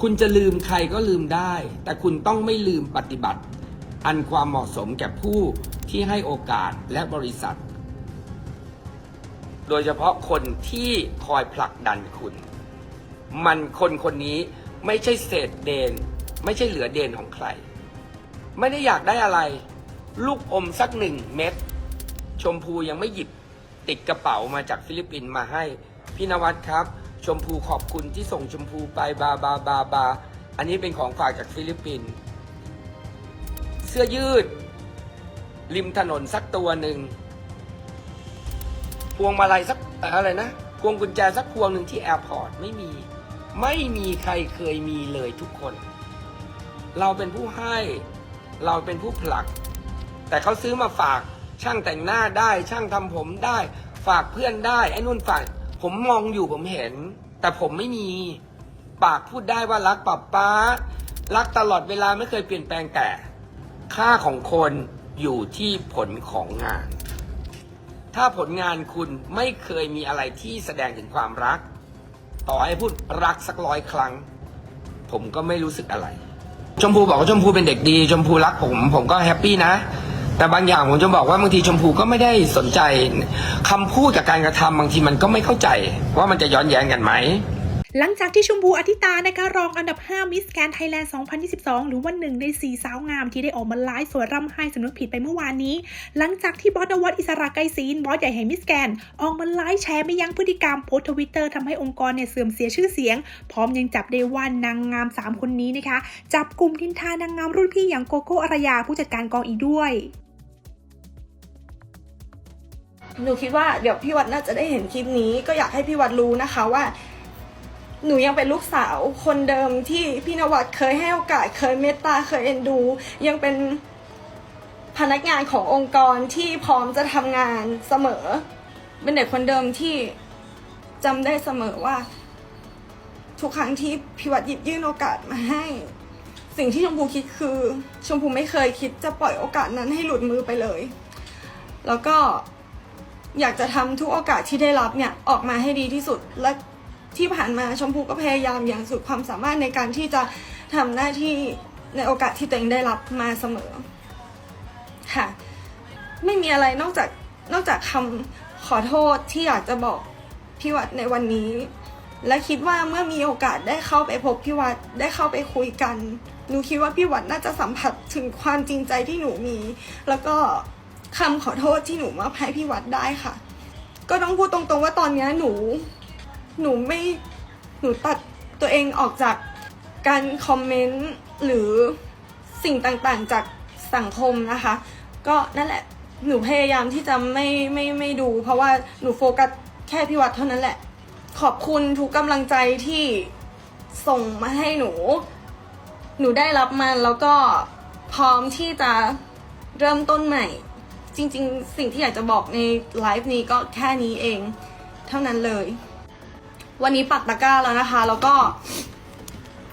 คุณจะลืมใครก็ลืมได้ แต่คุณต้องไม่ลืมปฏิบัติ อันความเหมาะสมแก่ผู้ที่ให้โอกาสและบริษัท โดยเฉพาะคนที่คอยผลักดันคุณ มันคนคนนี้ไม่ใช่เศษเดน ไม่ใช่เหลือเดนของใคร ไม่ได้อยากได้อะไร ลูกอมสักหนึ่งเม็ดชมพูยังไม่หยิบติดกระเป๋ามาจากฟิลิปปินส์มาให้พี่นวัดครับ ชมพูขอบคุณที่ส่งชมพูไปบาบาบาบา อันนี้เป็นของฝากจากฟิลิปปินส์เสื้อยืด ริมถนนสักตัวหนึ่ง พวงมาลัยสักอะไรนะ พวงกุญแจสักพวงหนึ่งที่แอร์พอร์ตไม่มี ไม่มีใครเคยมีเลยทุกคน เราเป็นผู้ให้เราเป็นผู้ผลัก แต่เขาซื้อมาฝากช่างแต่งหน้าได้ช่างทำผมได้ ฝากเพื่อนได้ไอ้นู่นฝาก ผมมองอยู่ผมเห็น แต่ผมไม่มีปากพูดได้ว่ารักป๊าป๊ารักตลอดเวลาไม่เคยเปลี่ยนแปลงแต่ค่าของคนอยู่ที่ผลของงาน ถ้าผลงานคุณไม่เคยมีอะไรที่แสดงถึงความรัก ต่อให้พูดรักสักร้อยครั้ง ผมก็ไม่รู้สึกอะไร ชมพูบอกว่าชมพูเป็นเด็กดี ชมพูรักผม ผมก็แฮปปี้นะ แต่บางอย่างผมจะบอกว่าบางทีชมพูก็ไม่ได้สนใจคำพูดกับการกระทำบางทีมันก็ไม่เข้าใจ ว่ามันจะย้อนแย้งกันไหมหลังจากที่ชมพูอธิตานะคะรองอันดับ 5 มิสแกนไทยแลนด์ 2022 หรือว่าหนึ่งใน 4 สาวงามที่ได้ออกมาไลฟ์สวยร่ำไห้สำนึกผิดไปเมื่อวานนี้ หลังจากที่บอสนวัตอิสระไกรศีลบอสใหญ่แห่งมิสแกน ออกมาไลฟ์แชร์ไม่ยั้งพฤติกรรมโพสทวิตเตอร์ทำให้องค์กรเนี่ยเสื่อมเสียชื่อเสียง พร้อมยังจับได้ว่านางงาม 3 คนนี้นะคะ จับกลุ่มทินทานางงามรุ่นพี่อย่างโกโก้อารยาผู้จัดการกองอีกด้วย หนูคิดว่าเดี๋ยวพี่วัดน่าจะได้เห็นคลิปนี้ ก็อยากให้พี่วัดรู้นะคะว่า หนูยังเป็นลูกสาวคนเดิมที่พี่นวัดเคยให้โอกาสเคยเมตตาเคยเอ็นดู ยังเป็นพนักงานขององค์กรที่พร้อมจะทำงานเสมอ เป็นเด็กคนเดิมที่จำได้เสมอว่า ทุกครั้งที่พี่วัดหยิบยื่นโอกาสมาให้ สิ่งที่ชมพูคิดคือ ชมพูไม่เคยคิดจะปล่อยโอกาสนั้นให้หลุดมือไปเลย แล้วก็ อยากจะทำทุกโอกาสที่ได้รับเนี่ยออกมาให้ดีที่สุด และที่ผ่านมาชมพูก็พยายามอย่างสุดความสามารถในการที่จะทำหน้าที่ในโอกาสที่ตัวเองได้รับมาเสมอค่ะไม่มีอะไรนอกจากนอกจากคำขอโทษที่อยากจะบอกพี่วัดในวันนี้ และคิดว่าเมื่อมีโอกาสได้เข้าไปพบพี่วัดได้เข้าไปคุยกันหนูคิดว่าพี่วัดน่าจะสัมผัสถึงความจริงใจที่หนูมี แล้วก็ คำขอโทษที่หนูมอบให้พี่วัดได้ค่ะ ก็ต้องพูดตรงๆว่าตอนนี้หนู หนูไม่หนูตัดตัวเองออกจากการคอมเมนต์หรือสิ่งต่างๆจากสังคมนะคะ ก็นั่นแหละหนูพยายามที่จะไม่ไม่ไม่ดู เพราะว่าหนูโฟกัสแค่พี่วัดเท่านั้นแหละ ขอบคุณทุกกำลังใจที่ส่งมาให้หนู หนูได้รับมันแล้วก็พร้อมที่จะเริ่มต้นใหม่ จริง ๆ สิ่งที่อยากจะบอกในไลฟ์นี้ก็แค่นี้เอง เท่านั้นเลย วันนี้ปักตะกร้าแล้วนะคะ แล้วก็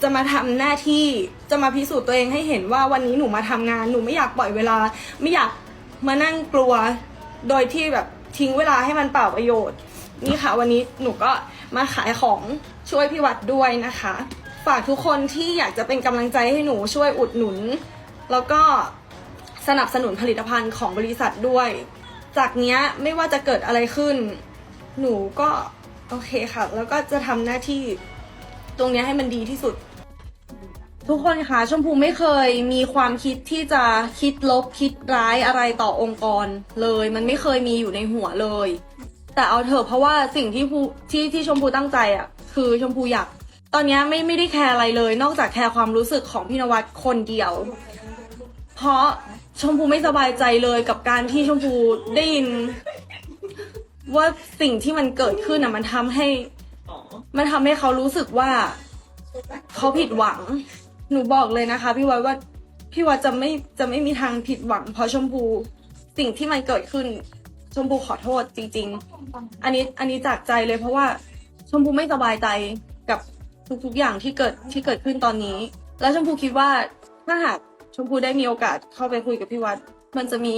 จะมาทำหน้าที่จะมาพิสูจน์ตัวเองให้เห็นว่าวันนี้หนูมาทำงานหนูไม่อยากปล่อยเวลา ไม่อยากมานั่งกลัว โดยที่แบบทิ้งเวลาให้มันเปล่าประโยชน์ นี่ค่ะ วันนี้หนูก็มาขายของช่วยพี่วัดด้วยนะคะ ฝากทุกคนที่อยากจะเป็นกำลังใจให้หนูช่วยอุดหนุน แล้วก็ สนับสนุนผลิตภัณฑ์ของบริษัทด้วย จากเนี้ยไม่ว่าจะเกิดอะไรขึ้น หนูก็โอเคค่ะ แล้วก็จะทำหน้าที่ตรงเนี้ยให้มันดีที่สุด ทุกคนคะชมพูไม่เคยมีความคิดที่จะคิดลบคิดร้ายอะไรต่อองค์กรเลย มันไม่เคยมีอยู่ในหัวเลย แต่เอาเถอะเพราะว่าสิ่งที่ที่ที่ชมพูตั้งใจอะ่ะ คือชมพูอยากตอนนี้ไม่ไม่ได้แคร์อะไรเลย นอกจากแคร์ความรู้สึกของพี่นวัดคนเดียว เพราะ ชมพูไม่สบายใจเลยกับการที่ชมพูได้ยิน ว่าสิ่งที่มันเกิดขึ้นอะมันทำให้ มันทำให้เขารู้สึกว่า เขาผิดหวัง หนูบอกเลยนะคะ พี่วัดว่าพี่วัดจะไม่จะไม่มีทางผิดหวัง เพราะชมพูสิ่งที่มันเกิดขึ้น ชมพูขอโทษจริง ๆ อันนี้อันนี้จากใจเลยเพราะว่าชมพูไม่สบายใจกับทุกๆอย่างที่เกิดที่เกิดขึ้นตอนนี้ แล้วชมพูคิดว่าถ้าหาก ชมพูได้มีโอกาสเข้าไปคุยกับพี่วัด มันจะมี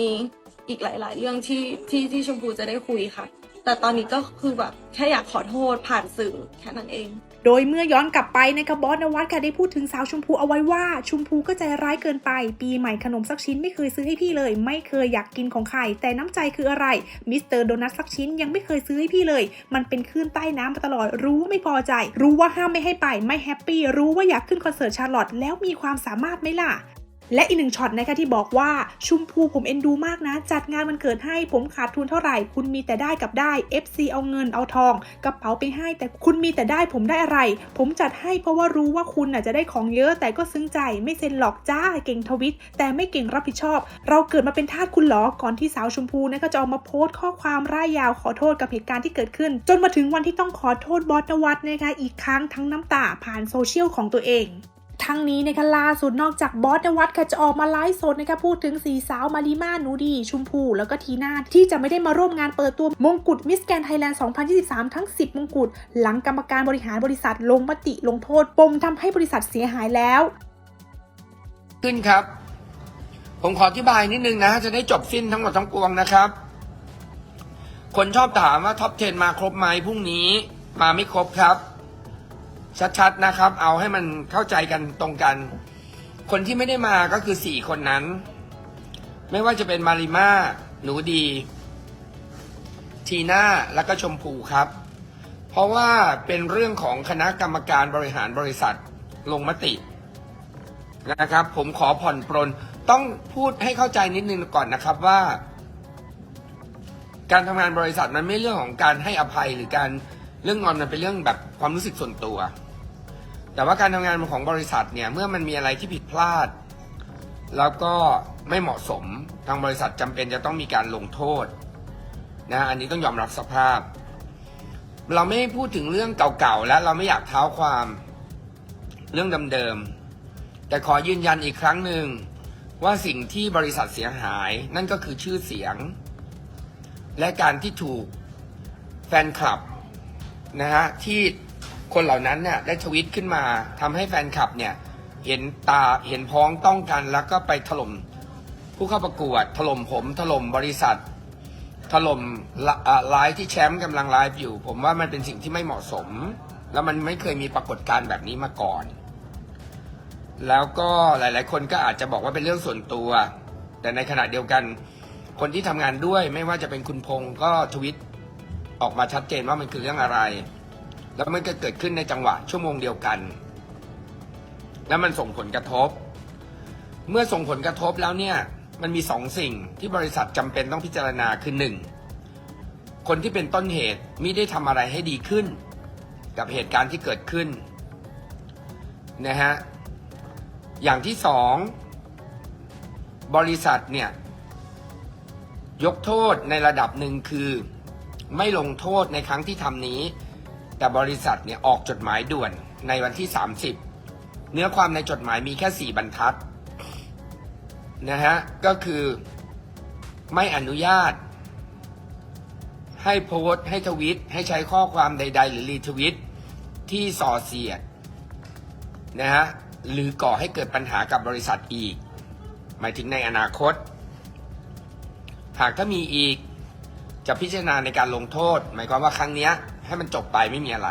อีกหลาย ๆ เรื่องที่ที่ที่ชมพูจะได้คุยค่ะ แต่ตอนนี้ก็คือแบบแค่อยากขอโทษผ่านสื่อแค่นั้นเองโดยเมื่อย้อนกลับไปนะคะบอสนวัตค่ะได้พูดถึงสาวชมพูเอาไว้ว่าชมพูก็ใจร้ายเกินไป ปีใหม่ขนมสักชิ้นไม่เคยซื้อให้พี่เลย ไม่เคยอยากกินของใครแต่น้ำใจคืออะไรมิสเตอร์โดนัทสักชิ้นยังไม่เคยซื้อให้พี่เลย มันเป็นคลื่นใต้น้ำมาตลอดรู้ว่าไม่พอใจ รู้ว่าห้ามไม่ให้ไปไม่แฮปปี้รู้ว่าอยากขึ้นคอนเสิร์ตชาร์ลอตแล้วมีความสามารถไหมล่ะ และอีกหนึ่งช็อตนะคะที่บอกว่าชุมพูผมเอ็นดูมากนะ จัดงานวันเกิดให้ผมขาดทุนเท่าไหร่ คุณมีแต่ได้กับได้ FC เอาเงินเอาทอง กระเป๋าไปให้ แต่คุณมีแต่ได้ผมได้อะไร ผมจัดให้เพราะว่ารู้ว่าคุณน่ะจะได้ของเยอะ แต่ก็ซึ้งใจไม่เซ็นหลอกจ้าเก่งทวิต แต่ไม่เก่งรับผิดชอบ เราเกิดมาเป็นทาสคุณเหรอก่อนที่สาวชมพูนะคะจะออกมาโพสต์ข้อความร่ายยาวขอโทษกับเหตุการณ์ที่เกิดขึ้น จนมาถึงวันที่ต้องขอโทษบอสนวัตนะคะอีกครั้งทั้งน้ำตาผ่านโซเชียลของตัวเอง ทั้งนี้นะคะล่าสุดนอกจากบอสนวัตค่ะจะออกมาไลฟ์สดนะคะพูดถึงสีสาวมาริมาหนูดี ชุมพู แล้วก็ทีน่าที่จะไม่ได้มาร่วมงานเปิดตัวมงกุฎมิสแกนไทยแลนด์ 2023 ทั้ง 10 มงกุฎหลังกรรมการบริหารบริษัทลงมติลงโทษ ปมทำให้บริษัทเสียหายแล้ว ขึ้นครับ ผมขออธิบายนิดนึงนะ จะได้จบสิ้นทั้งหมดทั้งปวงนะครับ คนชอบถามว่าท็อป 10 มาครบไหมพรุ่งนี้ มาไม่ครบครับ ชัดๆนะครับ เอาให้มันเข้าใจกันตรงกัน คนที่ไม่ได้มาก็คือสี่คนนั้น ไม่ว่าจะเป็นมาริมาหนูดี ทีน่าแล้วก็ชมพูครับ เพราะว่าเป็นเรื่องของคณะกรรมการบริหารบริษัทลงมตินะครับ ผมขอผ่อนปรนต้องพูดให้เข้าใจนิดนึงก่อนนะครับว่า การทำงานบริษัทมันไม่เรื่องของการให้อภัยหรือการเรื่องงอนมันเป็นเรื่องแบบความรู้สึกส่วนตัว แต่ว่าการทำงานของบริษัทเนี่ยเมื่อมันมีอะไรที่ผิดพลาด แล้วก็ไม่เหมาะสมทางบริษัทจำเป็นจะต้องมีการลงโทษนะอันนี้ต้องยอมรับสภาพ เราไม่พูดถึงเรื่องเก่าๆแล้วเราไม่อยากเท้าความเรื่องเดิมๆแต่ขอยืนยันอีกครั้งหนึ่งว่าสิ่งที่บริษัทเสียหายนั่นก็คือชื่อเสียง และการที่ถูกแฟนคลับนะฮะที่ คนเหล่านั้นเนี่ยได้ทวิตขึ้นมาทำให้แฟนคลับเนี่ยเห็นตาเห็นพ้องต้องกันแล้วก็ไปถล่มผู้เข้าประกวด ถล่มผมถล่มบริษัท ถล่มไลฟ์ที่แชมป์กำลังไลฟ์อยู่ ผมว่ามันเป็นสิ่งที่ไม่เหมาะสม แล้วมันไม่เคยมีปรากฏการณ์แบบนี้มาก่อน แล้วก็หลาย ๆ คนก็อาจจะบอกว่าเป็นเรื่องส่วนตัว แต่ในขณะเดียวกัน คนที่ทำงานด้วยไม่ว่าจะเป็นคุณพงศ์ก็ทวิตออกมาชัดเจนว่ามันคือเรื่องอะไร แล้วมันก็เกิดขึ้นในจังหวะชั่วโมงเดียวกัน แล้วมันส่งผลกระทบ เมื่อส่งผลกระทบแล้วเนี่ยมันมีสองสิ่งที่บริษัทจำเป็นต้องพิจารณาคือหนึ่งคนที่เป็นต้นเหตุมิได้ทำอะไรให้ดีขึ้น กับเหตุการณ์ที่เกิดขึ้นนะฮะอย่างที่สองบริษัทเนี่ยยกโทษในระดับหนึ่งคือ ไม่ลงโทษในครั้งที่ทำนี้ แต่บริษัทเนี่ยออกจดหมายด่วนในวันที่ 30 เนื้อความในจดหมายมีแค่ 4 บรรทัดนะฮะก็คือไม่อนุญาต ให้โพสต์ให้ทวิต ให้ใช้ข้อความใด ๆ หรือรีทวิต ที่ส่อเสียดนะฮะหรือก่อให้เกิดปัญหากับบริษัทอีก หมายถึงในอนาคต หากถ้ามีอีกจะพิจารณาในการลงโทษ หมายความว่าครั้งเนี้ย ให้มันจบไปไม่มีอะไร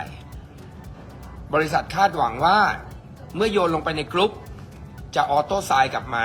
บริษัทคาดหวังว่า เมื่อโยนลงไปในกรุ๊ปจะออโต้ไซน์กลับมา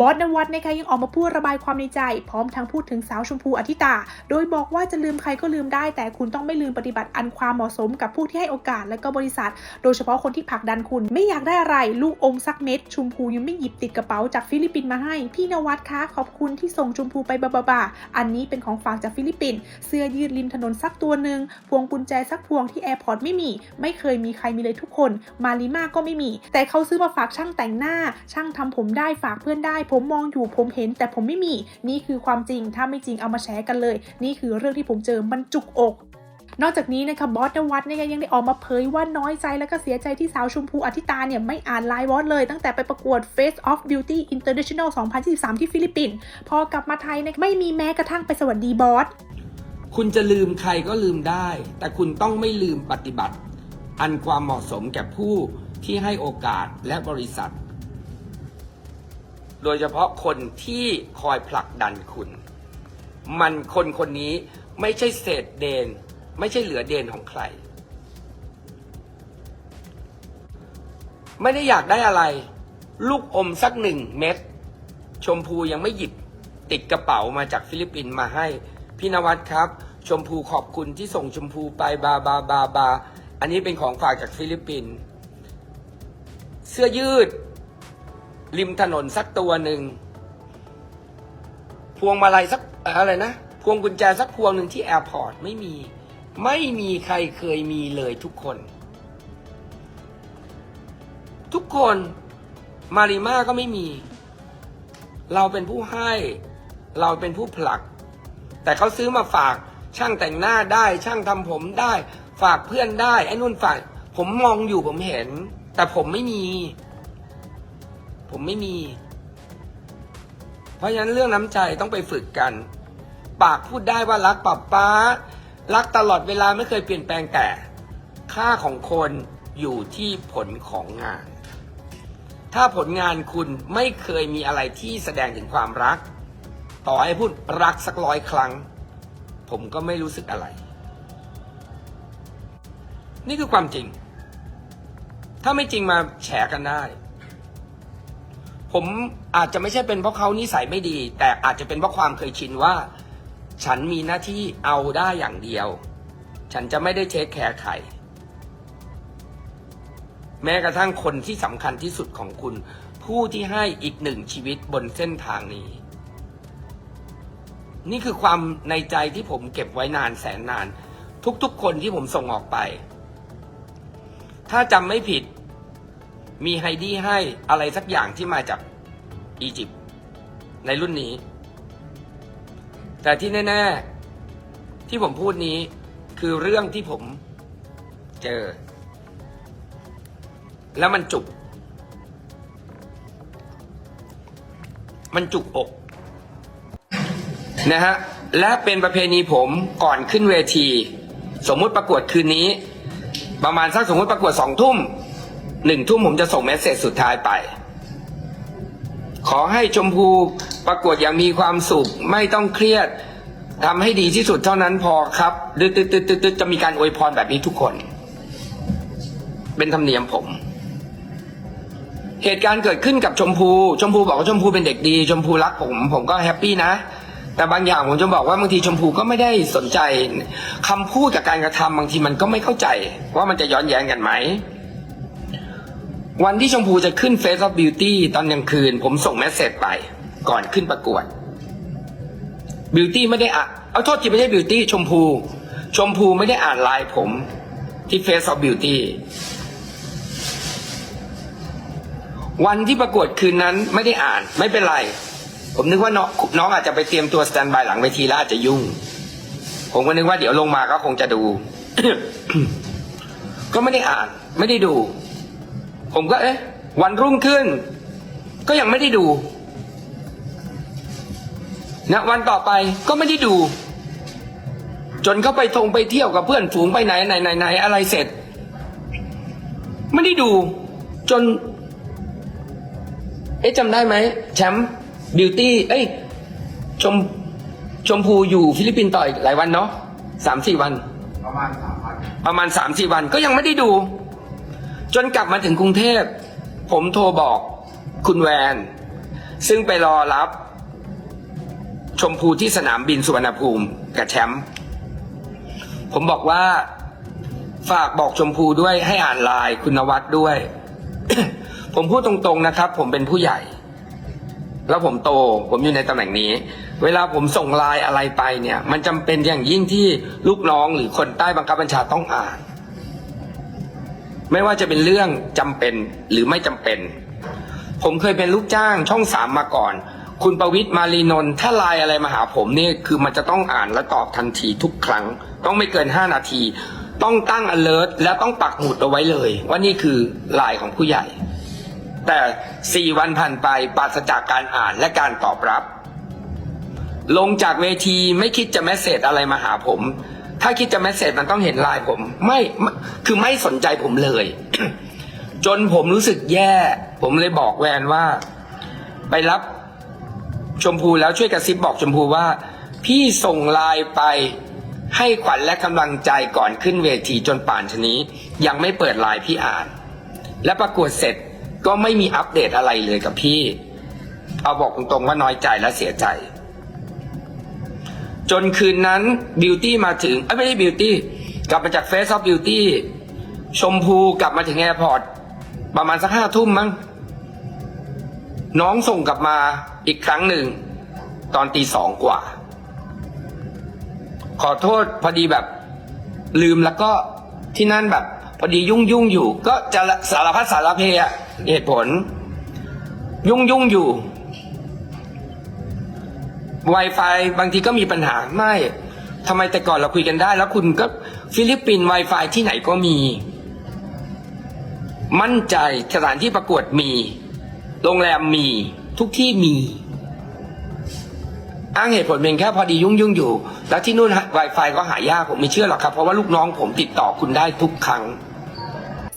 บอสนวัตนะคะยังออกมาพูดระบายความในใจ พร้อมทั้งพูดถึงสาวชมพูอธิตา โดยบอกว่าจะลืมใครก็ลืมได้ แต่คุณต้องไม่ลืมปฏิบัติอันความเหมาะสมกับผู้ที่ให้โอกาสและก็บริษัท โดยเฉพาะคนที่ผลักดันคุณ ไม่อยากได้อะไร ลูกอมสักเม็ดชมพูยังไม่หยิบติดกระเป๋าจากฟิลิปปินส์มาให้ พี่นวัดคะขอบคุณที่ส่งชมพูไปบาบาบาอันนี้เป็นของฝากจากฟิลิปปินส์เสื้อยืดริมถนนสักตัวหนึ่งพวงกุญแจสักพวงที่แอร์พอร์ตไม่มี ไม่เคยมีใครมีเลยทุกคน มาริมาก็ไม่มี แต่เขาซื้อมาฝากช่างแต่งหน้า ช่างทำผมได้ฝากเพื่อนได้ ผมมองอยู่ผมเห็น แต่ผมไม่มี นี่คือความจริง ถ้าไม่จริงเอามาแชร์กันเลย นี่คือเรื่องที่ผมเจอมันจุกอกนอกจากนี้นะคะบอสนวัตเนี่ยยังได้ออกมาเผยว่าน้อยใจและก็เสียใจที่สาวชมพูอธิตาเนี่ยไม่อ่านไลน์บอสเลยตั้งแต่ไปประกวด Face of Beauty International 2023 ที่ฟิลิปปินส์พอกลับมาไทยเนี่ยไม่มีแม้กระทั่งไปสวัสดีบอส คุณจะลืมใครก็ลืมได้ แต่คุณต้องไม่ลืมปฏิบัติ อันความเหมาะสมแก่ผู้ที่ให้โอกาสและบริษัท โดยเฉพาะคนที่คอยผลักดันคุณ มันคนคนนี้ไม่ใช่เศษเดน ไม่ใช่เหลือเดนของใคร ไม่ได้อยากได้อะไร ลูกอมสักหนึ่งเม็ดชมพูยังไม่หยิบติดกระเป๋ามาจากฟิลิปปินส์มาให้ พี่นวัดครับ ชมพูขอบคุณที่ส่งชมพูไปบาบาบาบาอันนี้เป็นของฝากจากฟิลิปปินส์เสื้อยืด ริมถนนสักตัวหนึ่ง พวงมาลัยสักอะไรนะ พวงกุญแจสักพวงหนึ่งที่แอร์พอร์ตไม่มี ไม่มีใครเคยมีเลยทุกคน ทุกคนมาริมาก็ไม่มี เราเป็นผู้ให้ เราเป็นผู้ผลัก แต่เขาซื้อมาฝากช่างแต่งหน้าได้ ช่างทำผมได้ ฝากเพื่อนได้ไอ้นู่นฝากผมมองอยู่ผมเห็น แต่ผมไม่มี ผมไม่มี เพราะฉะนั้นเรื่องน้ำใจต้องไปฝึกกัน ปากพูดได้ว่ารักป๊าป๊ารักตลอดเวลาไม่เคยเปลี่ยนแปลงแต่ค่าของคนอยู่ที่ผลของงาน ถ้าผลงานคุณไม่เคยมีอะไรที่แสดงถึงความรัก ต่อให้พูดรักสักร้อยครั้ง ผมก็ไม่รู้สึกอะไร นี่คือความจริง ถ้าไม่จริงมาแฉกันได้ ผมอาจจะไม่ใช่เป็นเพราะเขานิสัยไม่ดี แต่อาจจะเป็นเพราะความเคยชินว่า ฉันมีหน้าที่เอาได้อย่างเดียว ฉันจะไม่ได้เทคแคร์ใครแม้กระทั่งคนที่สำคัญที่สุดของคุณ ผู้ที่ให้อีกหนึ่งชีวิตบนเส้นทางนี้ นี่คือความในใจที่ผมเก็บไว้นานแสนนาน ทุกๆคนที่ผมส่งออกไป ถ้าจำไม่ผิด มีไฮดี้ให้อะไรสักอย่างที่มาจากอียิปต์ในรุ่นนี้ แต่ที่แน่ ๆ ที่ผมพูดนี้คือเรื่องที่ผมเจอ แล้วมันจุก มันจุกอกนะฮะ และเป็นประเพณีผมก่อนขึ้นเวที สมมุติประกวดคืนนี้ ประมาณสักสมมติประกวดสองทุ่ม หนึ่งทุ่มผมจะส่งเมสเซจสุดท้ายไป ขอให้ชมพูประกวดอย่างมีความสุข ไม่ต้องเครียดทำให้ดีที่สุดเท่านั้นพอครับตึ๊ดตึ๊ดตึ๊ดตึ๊ดจะมีการอวยพรแบบนี้ทุกคน เป็นธรรมเนียมผม เหตุการณ์เกิดขึ้นกับชมพู ชมพูบอกว่าชมพูเป็นเด็กดี ชมพูรักผม ผมก็แฮปปี้นะแต่บางอย่างผมจะบอกว่าบางทีชมพูก็ไม่ได้สนใจคำพูดกับการกระทำบางทีมันก็ไม่เข้าใจ ว่ามันจะย้อนแย้งกันไหม วันที่ชมพูจะขึ้น Face of Beauty ตอนกลางคืน ผมส่งเมสเซจไป ก่อนขึ้นประกวด Beauty ไม่ได้อ่านเอาโทษทีไม่ใช่ Beauty ชมพู ชมพูไม่ได้อ่านไลน์ผมที่ Face of Beauty วันที่ประกวดคืนนั้นไม่ได้อ่านไม่เป็นไร ผมนึกว่าน้องน้องอาจจะไปเตรียมตัวสแตนบายหลังเวทีแล้วอาจจะยุ่ง ผมก็นึกว่าเดี๋ยวลงมาก็คงจะดู ก็ไม่ได้อ่าน ไม่ได้ดู ผมก็เอ๊ะ วันรุ่งขึ้น ก็ยังไม่ได้ดูนะวันต่อไปก็ไม่ได้ดู จนเขาไปทงไปเที่ยวกับเพื่อนฝูงไปไหนไหนไหนไหนอะไรเสร็จ ไม่ได้ดู จน เอ๊ะจำได้ไหมแชมป์บิวตี้เอ้ยชมชมพูอยู่ฟิลิปปินส์ต่ออีกหลายวันเนาะสามสี่วัน ประมาณสามพันประมาณสามสี่วันก็ยังไม่ได้ดู จนกลับมาถึงกรุงเทพ ผมโทรบอกคุณแวน ซึ่งไปรอรับ ชมพูที่สนามบินสุวรรณภูมิกับแชมป์ผมบอกว่า ฝากบอกชมพูด้วยให้อ่านไลน์คุณนวัดด้วย ผมพูดตรงๆนะครับ ผมเป็นผู้ใหญ่ แล้วผมโต ผมอยู่ในตำแหน่งนี้ เวลาผมส่งไลน์อะไรไปเนี่ย มันจำเป็นอย่างยิ่งที่ลูกน้องหรือคนใต้บังคับบัญชาต้องอ่าน ไม่ว่าจะเป็นเรื่องจำเป็นหรือไม่จำเป็น ผมเคยเป็นลูกจ้างช่องสามมาก่อน คุณประวิทย์มารีนนท์ถ้าไลน์อะไรมาหาผมนี่คือมันจะต้องอ่านและตอบทันทีทุกครั้ง ต้องไม่เกินห้านาที ต้องตั้ง alert และต้องปักหมุดเอาไว้เลย ว่านี่คือไลน์ของผู้ใหญ่ แต่สี่วันผ่านไปปราศจากการอ่านและการตอบรับ ลงจากเวทีไม่คิดจะแมสเซจอะไรมาหาผม ถ้าคิดจะแมสเซจมันต้องเห็นไลน์ผมไม่ไม่คือไม่สนใจผมเลย จนผมรู้สึกแย่ ผมเลยบอกแวนว่า ไปรับชมพูแล้วช่วยกระซิบบอกชมพูว่า พี่ส่งไลน์ไปให้ขวัญและกำลังใจก่อนขึ้นเวทีจนป่านชนี้ ยังไม่เปิดไลน์พี่อ่าน และประกวดเสร็จก็ไม่มีอัปเดตอะไรเลยกับพี่ เอาบอกตรงๆว่าน้อยใจและเสียใจ จนคืนนั้นบิวตี้มาถึงเอ้ยไม่ใช่บิวตี้กลับมาจากเฟสออฟบิวตี้ชมพูกลับมาถึงแอร์พอร์ตประมาณสักห้าทุ่มมั้งน้องส่งกลับมาอีกครั้งหนึ่ง ตอนตีสองกว่า ขอโทษพอดีแบบ ลืมแล้วก็ที่นั่นแบบ พอดียุ่งยุ่งอยู่ ก็จะสารพัดสารเพอะเหตุผล ยุ่งยุ่งอยู่ Wi-Fi บางทีก็มีปัญหาไม่ทำไมแต่ก่อนเราคุยกันได้ แล้วคุณก็ฟิลิปปินส์ Wi-Fi ที่ไหนก็มี มั่นใจสถานที่ประกวดมี โรงแรมมี ทุกที่มี อ้างเหตุผลเพียงแค่พอดียุ่งยุ่งอยู่ แล้วที่นู่น Wi-Fi ก็หายากผมไม่เชื่อหรอกครับ เพราะว่าลูกน้องผมติดต่อคุณได้ทุกครั้ง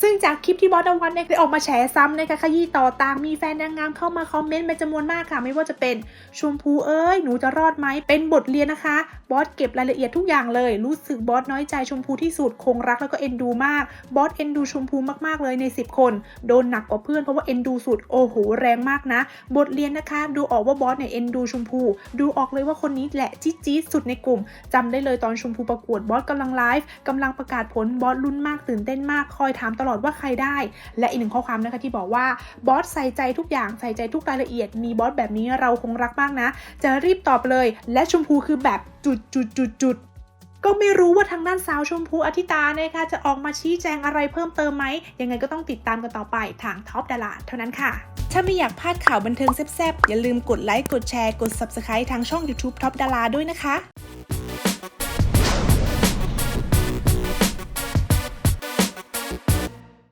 ซึ่งจากคลิปที่บอสนวัตเนี่ยได้ออกมาแฉซ้ำนะคะขยี้ต่อต่างมีแฟนนางงามเข้ามาคอมเมนต์เป็นจำนวนมากค่ะ ไม่ว่าจะเป็นชมพูเอ้ยหนูจะรอดไหมเป็นบทเรียนนะคะ บอสเก็บรายละเอียดทุกอย่างเลย รู้สึกบอสน้อยใจชมพูที่สุดคงรักแล้วก็เอ็นดูมากบอสเอ็นดูชมพูมากๆเลยใน 10 คน โดนหนักกว่าเพื่อนเพราะว่าเอ็นดูสุดโอ้โหแรงมากนะ บทเรียนนะคะ ดูออกว่าบอสเนี่ยเอ็นดูชมพู ดูออกเลยว่าคนนี้แหละจี๊ดจี๊ดสุดในกลุ่มจำได้เลยตอนชมพูประกวดบอสกำลังไลฟ์กำลังประกาศผลบอสลุ้นมากตื่นเต้นมากคอยถามตลอดลอดว่าใครได้ และอีกหนึ่งข้อความนะคะที่บอกว่าบอสใส่ใจทุกอย่างใส่ใจทุกรายละเอียด มีบอสแบบนี้เราคงรักมากนะ จะรีบตอบเลย และชมพูคือแบบจุดจุดจุดจุดก็ไม่รู้ว่าทางด้านสาวชมพูอธิตานะคะจะออกมาชี้แจงอะไรเพิ่มเติมไหม ยังไงก็ต้องติดตามกันต่อไปทางท็อปดาราเท่านั้นค่ะ ถ้าไม่อยากพลาดข่าวบันเทิงแซ่บๆ อย่าลืมกดไลค์ กดแชร์ กด Subscribe ทางช่อง YouTube ท็อปดาราด้วยนะคะ